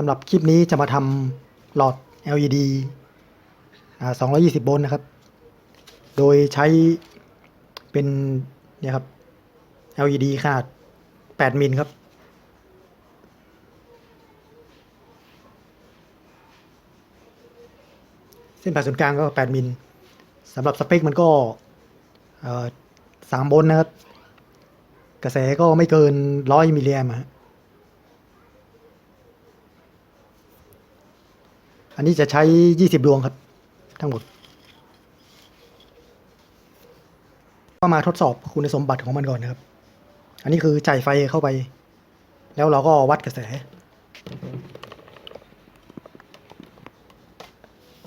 สำหรับคลิปนี้จะมาทำหลอด LED 220 โวลต์นะครับ โดยใช้เป็นเนี่ยครับ LED ขนาด 8 มิลครับ เส้นผ่าศูนย์กลางก็ 8 มิลสำหรับสเปคมันก็3โวลต์นะครับ กระแสก็ไม่เกิน 100 มิลลิแอมป์ อันนี้จะใช้20ดวงครับ ทั้งหมด ก็มาทดสอบคุณสมบัติของมันก่อนนะครับ อันนี้คือจ่ายไฟเข้าไป แล้วเราก็วัดกระแส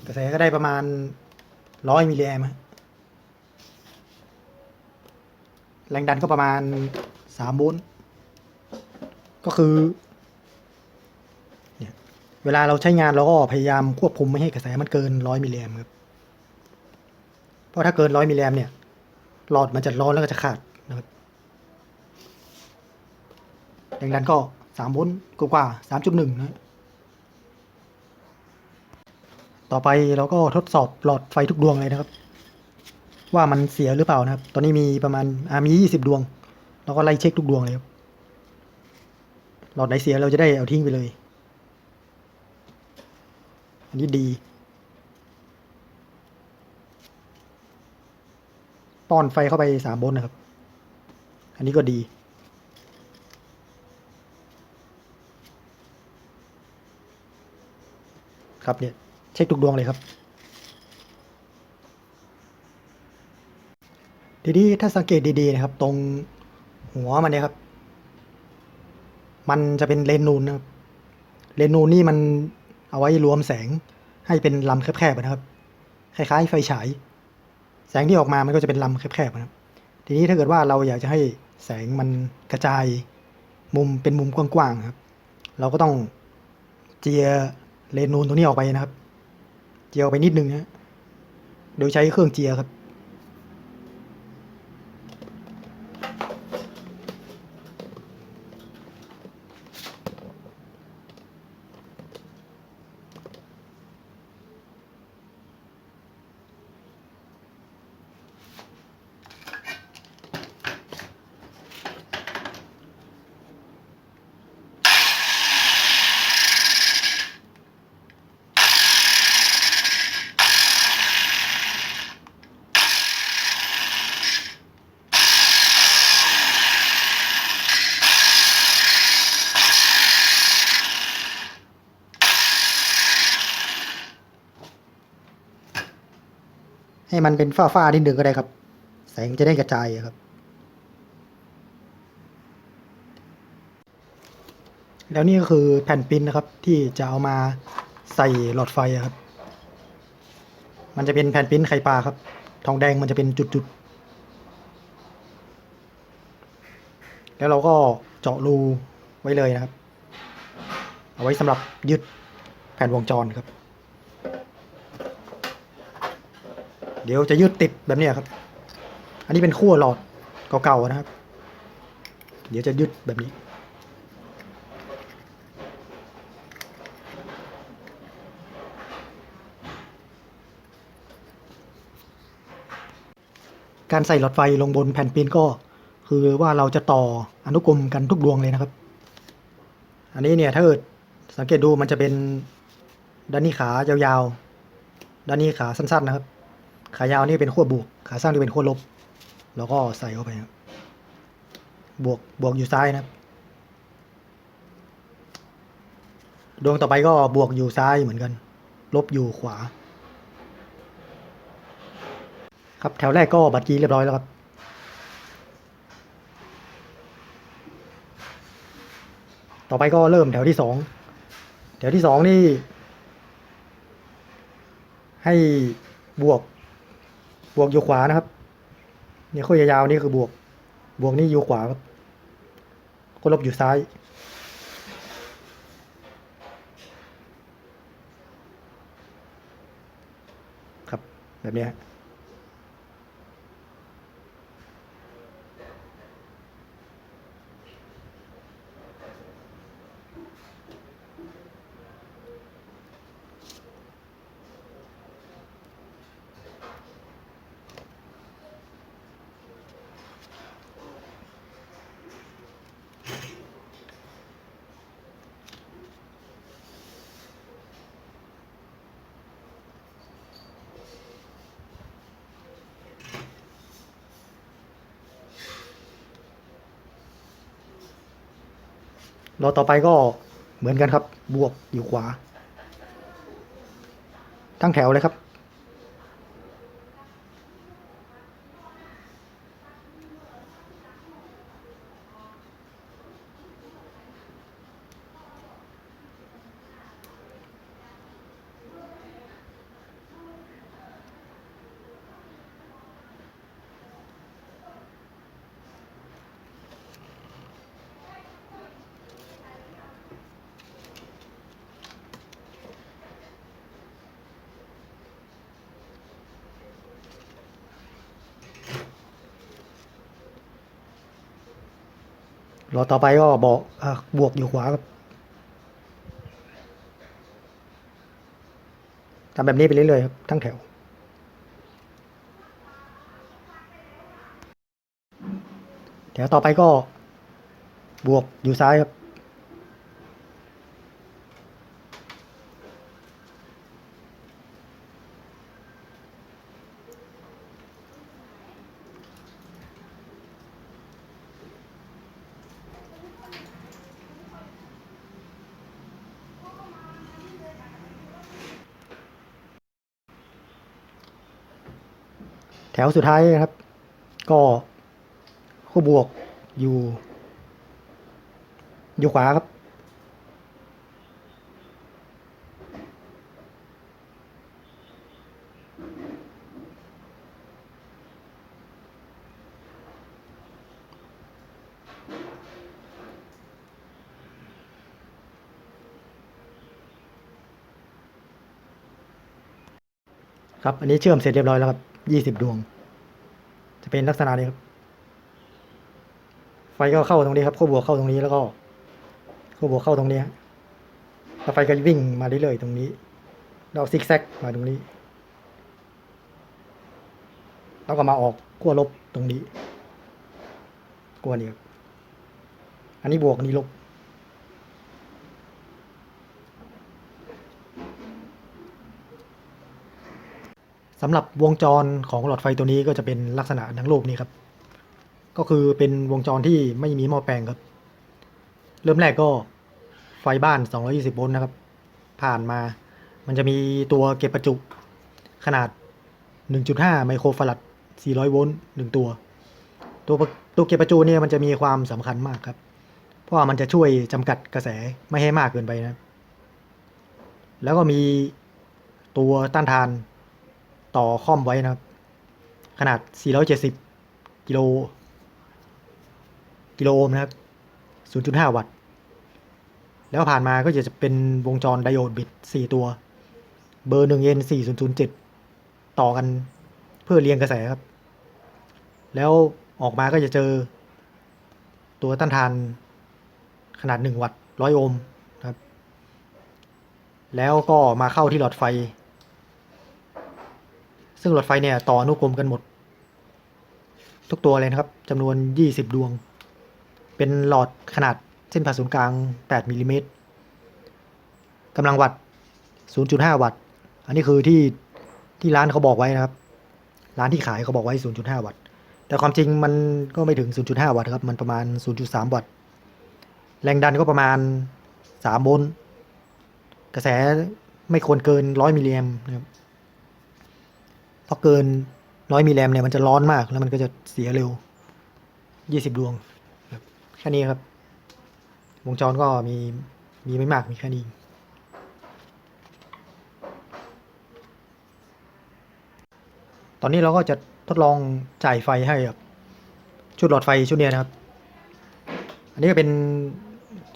กระแสก็ได้ประมาณ100มิลลิแอมแรงดันก็ประมาณ3โวลต์ก็คือ เวลาเราใช้งานเราก็พยายามควบคุมไม่ให้กระแสมันเกินร้อยมิลลิแอมครับ เพราะถ้าเกินร้อยมิลลิแอมเนี่ย หลอดมันจะร้อนแล้วก็จะขาดนะครับแรงดันก็สามโวลต์กว่าสามจุดหนึ่งนะ ต่อไปเราก็ทดสอบหลอดไฟทุกดวงเลยนะครับ ว่ามันเสียหรือเปล่านะครับ ตอนนี้มีประมาณอามียี่สิบดวง เราก็ไล่เช็คทุกดวงเลยครับ หลอดไหนเสียเราจะได้เอาทิ้งไปเลย อันนี้ดีป้อนไฟเข้าไปสามโวลต์นะครับ อันนี้ก็ดี ครับเนี่ยเช็คทุกดวงเลยครับ ทีนี้ถ้าสังเกตดีๆนะครับ ตรงหัวมันเนี่ยครับ มันจะเป็นเลนนูนนะครับ เลนนูนนี่มัน เอาไว้รวมแสงให้เป็นลำแคบๆนะครับ คล้ายๆ ไฟฉาย แสงที่ออกมามันก็จะเป็นลำแคบๆนะครับ ทีนี้ถ้าเกิดว่าเราอยากจะให้แสงมันกระจายมุมเป็นมุมกว้างๆครับ เราก็ต้องเจียเลนนูนตรงนี้ออกไปนะครับ เจียออกไปนิดนึงนะโดยใช้เครื่องเจียครับ ให้มันเป็นฝ้าๆนิดนึงก็ได้ครับ แสงจะได้กระจายครับ แล้วนี่ก็คือแผ่นปิ้นนะครับ ที่จะเอามาใส่หลอดไฟครับ มันจะเป็นแผ่นปิ้นไข่ปลาครับ ทองแดงมันจะเป็นจุดๆ แล้วเราก็เจาะรูไว้เลยนะครับ เอาไว้สำหรับยึดแผ่นวงจรครับ เดี๋ยวจะยืดติดแบบนี้ครับ อันนี้เป็นขั้วหลอดเก่าๆนะครับ เดี๋ยวจะยืดแบบนี้ การใส่หลอดไฟลงบนแผ่นปริ้นก็คือว่าเราจะต่ออนุกรมกันทุกดวงเลยนะครับ อันนี้เนี่ยถ้าเกิดสังเกตดูมันจะเป็นด้านนี้ขายาวๆ ด้านนี้ขาสั้นๆนะครับ ขายาวนี่เป็นขั้วบวก ขาสั้นนี่เป็นขั้วลบ แล้วก็ใส่เข้าไปครับบวกบวกอยู่ซ้ายนะดวงต่อไปก็บวกอยู่ซ้ายเหมือนกัน ลบอยู่ขวา ครับแถวแรกก็บัตรกีเรียบร้อยแล้วครับต่อไปก็เริ่มแถวที่สองแถวที่สองนี่ ให้บวก บวกอยู่ขวานะครับ เนี่ยข้อยาวๆนี่คือบวก บวกนี่อยู่ขวาครับ ก็ลบอยู่ซ้ายครับแบบนี้ รอต่อไปก็เหมือนกันครับ บวกอยู่ขวา ตั้งแถวเลยครับ รอต่อไปก็บอกบวกอยู่ขวาครับทำแบบนี้ไปเรื่อยๆครับทั้งแถว แถวต่อไปก็บวกอยู่ซ้ายครับ แถวสุดท้ายนะครับ ก็คู่บวกอยู่ อยู่ขวาครับ ครับ อันนี้เชื่อมเสร็จเรียบร้อยแล้วครับ ยี่สิบดวง จะเป็นลักษณะนี้ครับ ไฟก็เข้าตรงนี้ครับขั้วบวกเข้าตรงนี้แล้วก็ขั้วบวกเข้าตรงนี้แล้วไฟก็วิ่งมาเรื่อยๆตรงนี้ เราซิกแซกมาตรงนี้ แล้วก็มาออกขั้วลบตรงนี้ขั้วนี้ครับอันนี้บวกอันนี้ลบ สำหรับวงจรของหลอดไฟตัวนี้ก็จะเป็นลักษณะดังรูปนี้ครับ ก็คือเป็นวงจรที่ไม่มีหม้อแปลงครับ เริ่มแรกก็ไฟบ้าน 220 โวลต์นะครับ ผ่านมา มันจะมีตัวเก็บประจุขนาด 1.5 ไมโครฟาราด400 โวลต์หนึ่งตัว ตัวตัวเก็บประจุเนี่ยมันจะมีความสำคัญมากครับ เพราะว่ามันจะช่วยจำกัดกระแสไม่ให้มากเกินไปนะ แล้วก็มีตัวต้านทาน ต่อคอมไว้นะครับ ขนาด 470 กิโล กิโลโอห์มนะครับ 0.5 วัตต์ แล้วผ่านมาก็จะเป็นวงจรไดโอดบิต4ตัว เบอร์1 N 4007 ต่อกันเพื่อเรียงกระแสครับ แล้วออกมาก็จะเจอตัวต้านทานขนาด 1 วัตต์ 100 โอห์มนะครับ แล้วก็มาเข้าที่หลอดไฟ ซึ่งหลอดไฟเนี่ยต่ออนุกรมกันหมด ทุกตัวเลยนะครับจำนวน 20 ดวง เป็นหลอดขนาดเส้นผ่าศูนย์กลาง 8มิลลิเมตรกำลังวัตต์ 0.5 วัตต์ อันนี้คือที่ที่ร้านเขาบอกไว้นะครับ ร้านที่ขายเขาบอกไว้ 0.5 วัตต์ แต่ความจริงมันก็ไม่ถึง 0.5 วัตต์ครับ มันประมาณ 0.3 วัตต์ แรงดันก็ประมาณ 3 โวลต์ กระแสไม่ควรเกิน 100 มิลลิแอมป์นะครับ พราะเกินร้อยมิลลิแอมเนี่ยมันจะร้อนมากแล้วมันก็จะเสียเร็วยี่สิบดวงแค่นี้ครับ วงจรก็มีมีไม่มากมีแค่นี้ตอนนี้เราก็จะทดลองจ่ายไฟให้ครับชุดหลอดไฟชุดเนี้ยนะครับ อันนี้ก็เป็น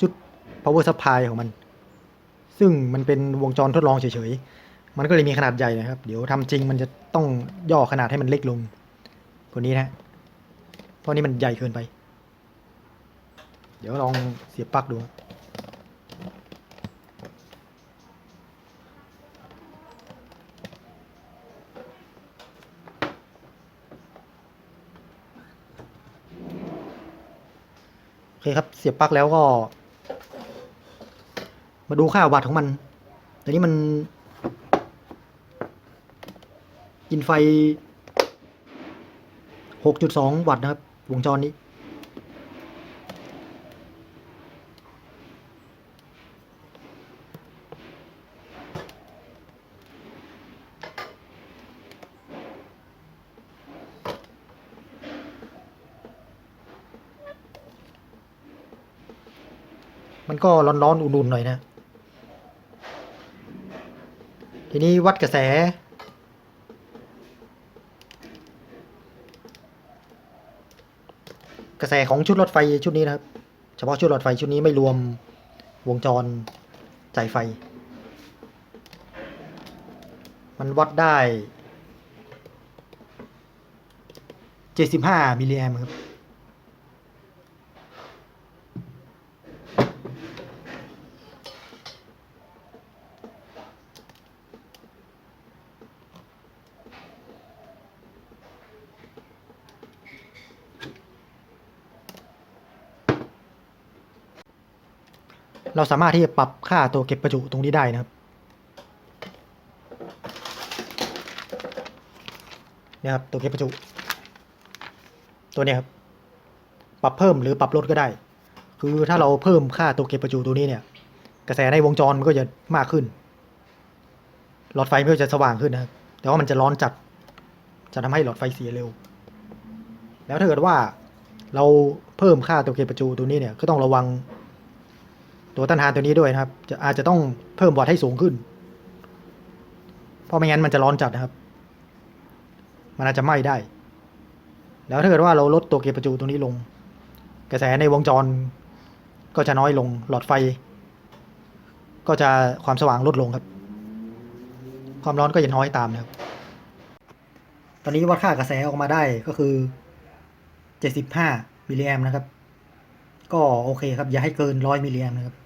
ชุด power supply ของมัน ซึ่งมันเป็นวงจรทดลองเฉยๆ มันก็เลยมีขนาดใหญ่นะครับ เดี๋ยวทำจริงมันจะต้องย่อขนาดให้มันเล็กลงกว่านี้นะเพราะนี้มันใหญ่เกินไป เดี๋ยวลองเสียบปลั๊กดูโอเคครับเสียบปลั๊กแล้วก็ มาดูค่าวัตต์ของมันตอนนี้มัน กินไฟ 6.2 วัตต์นะครับ วงจรนี้ มันก็ร้อนๆ อุ่นๆ หน่อยนะ ทีนี้วัดกระแส กระแสของชุดรถไฟชุดนี้นะครับ เฉพาะชุดรถไฟชุดนี้ไม่รวมวงจรจ่ายไฟ มันวัดได้ 75มิลลิแอมป์ครับ เราสามารถที่จะปรับค่าตัวเก็บประจุตรงนี้ได้นะครับเนี่ยครับตัวเก็บประจุ ตัวนี้ครับปรับเพิ่มหรือปรับลดก็ได้ คือถ้าเราเพิ่มค่าตัวเก็บประจุตัวนี้เนี่ย กระแสในวงจรมันก็จะมากขึ้นหลอดไฟมันก็จะสว่างขึ้นนะครับแต่ว่ามันจะร้อนจัดจะทำให้หลอดไฟเสียเร็ว แล้วถ้าเกิดว่าเราเพิ่มค่าตัวเก็บประจุตัวนี้เนี่ยก็ต้องระวัง ตัวต้านทานตัวนี้ด้วยนะครับ จะอาจจะต้องเพิ่มวัตให้สูงขึ้น เพราะไม่งั้นมันจะร้อนจัดนะครับ มันอาจจะไหม้ได้ แล้วถ้าเกิดว่าเราลดตัวเก็บประจุตรงนี้ลง กระแสในวงจร ก็จะน้อยลงหลอดไฟ ก็จะความสว่างลดลงครับ ความร้อนก็จะน้อยตามนะครับ ตอนนี้วัดค่ากระแสออกมาได้ก็คือ75มิลลิแอมป์นะครับ ก็โอเคครับ อย่าให้เกิน 100มิลลิแอมป์นะครับ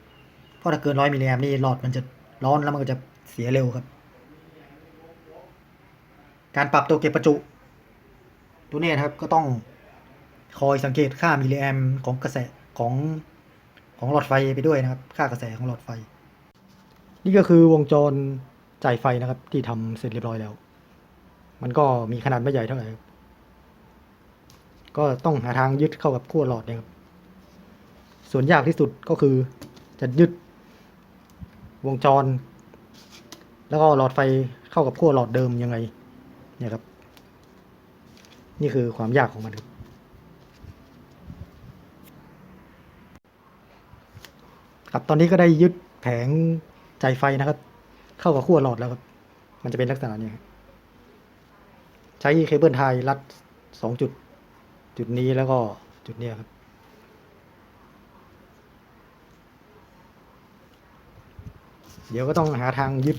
เพราะถ้าเกิน100มิลลิแอมนี่หลอดมันจะร้อนแล้วมันก็จะเสียเร็วครับ การปรับตัวเก็บประจุ ตัวนี้นะครับก็ต้องคอยสังเกตค่ามิลลิแอมของกระแสของของหลอดไฟไปด้วยนะครับ ค่ากระแสของหลอดไฟ นี่ก็คือวงจรจ่ายไฟนะครับ ที่ทำเสร็จเรียบร้อยแล้ว มันก็มีขนาดไม่ใหญ่เท่าไหร่ก็ต้องหาทางยึดเข้ากับขั้วหลอดเนะครับส่วนยากที่สุดก็คือจะยึด วงจร แล้วก็หลอดไฟเข้ากับขั้วหลอดเดิมยังไง เนี่ยครับ นี่คือความยากของมันครับครับตอนนี้ก็ได้ยึดแผงจ่ายไฟนะครับ เข้ากับขั้วหลอดแล้วครับ มันจะเป็นลักษณะนี้ใช้เคเบิลไทยรัดสองจุด จุดนี้แล้วก็จุดนี้ครับ เดี๋ยวก็ต้องหาทางยึด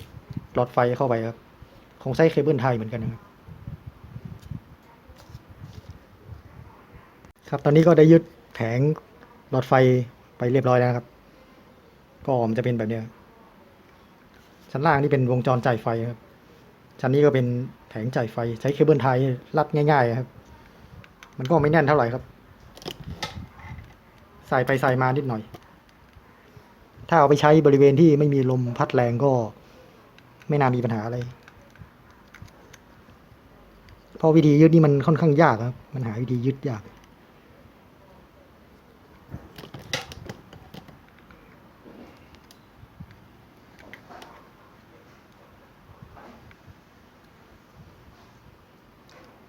หลอดไฟเข้าไปครับ คงใช้เคเบิลไทยเหมือนกันนะครับครับตอนนี้ก็ได้ยึดแผงหลอดไฟไปเรียบร้อยแล้วครับ ก็มันจะเป็นแบบนี้ชั้นล่างนี่เป็นวงจรจ่ายไฟครับ ชั้นนี้ก็เป็นแผงจ่ายไฟใช้เคเบิลไทยรัดง่าย ๆ ครับ มันก็ไม่แน่นเท่าไหร่ครับ ใส่ไปใส่มานิดหน่อย ถ้าเอาไปใช้บริเวณที่ไม่มีลมพัดแรงก็ ไม่น่ามีปัญหาอะไรเพราะวิธียึดนี่มันค่อนข้างยากครับ มันหาวิธียึดยาก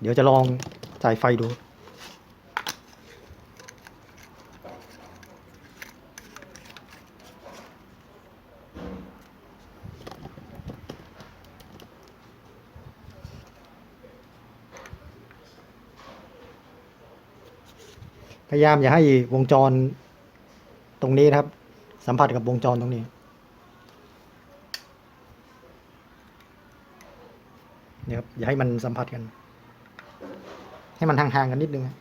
เดี๋ยวจะลองจ่ายไฟดู พยายามอย่าให้วงจรตรงนี้นะครับ สัมผัสกับวงจรตรงนี้นะครับอย่าให้มันสัมผัสกัน ให้มันห่างๆกันนิดนึงนะ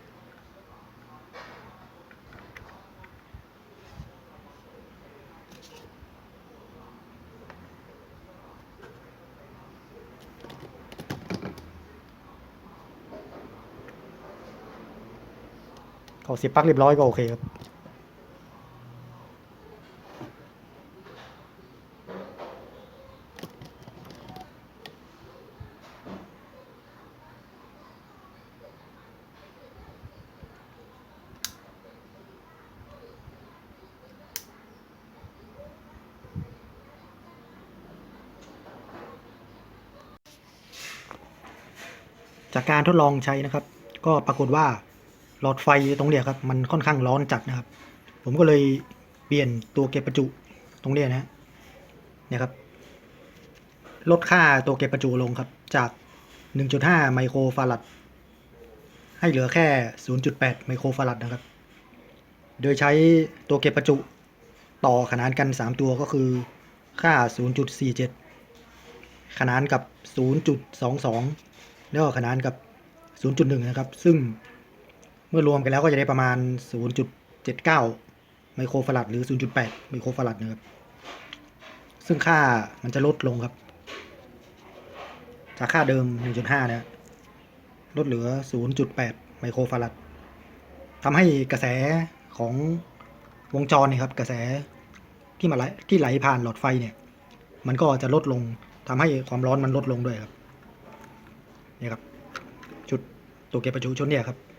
เขาเสียบปลั๊กเรียบร้อยก็โอเคครับจากการทดลองใช้นะครับ ก็ปรากฏว่า หลอดไฟตรงเนี้ยครับมันค่อนข้างร้อนจัดนะครับ ผมก็เลยเปลี่ยนตัวเก็บประจุตรงเนี้ยนะฮะเนี่ยครับลดค่าตัวเก็บประจุลงครับจาก 1.5 ไมโครฟารัดให้เหลือแค่ 0.8 ไมโครฟารัดนะครับ โดยใช้ตัวเก็บประจุต่อขนานกัน 3 ตัวก็คือค่า 0.47 ขนานกับ 0.22 แล้วก็ขนานกับ 0.1 นะครับ ซึ่ง เมื่อรวมกันแล้วก็จะได้ประมาณ 0.79 ไมโครฟารัดหรือ 0.8 ไมโครฟารัดนะครับ ซึ่งค่ามันจะลดลงครับ จากค่าเดิม 1.5 นะลดเหลือ 0.8 ไมโครฟารัดทำให้กระแสของวงจรเนี่ยครับ กระแสที่มาไหลที่ไหลผ่านหลอดไฟเนี่ย มันก็จะลดลงทำให้ความร้อนมันลดลงด้วยครับเนี่ยครับชุดตัวเก็บประจุชุดเนี่ยครับ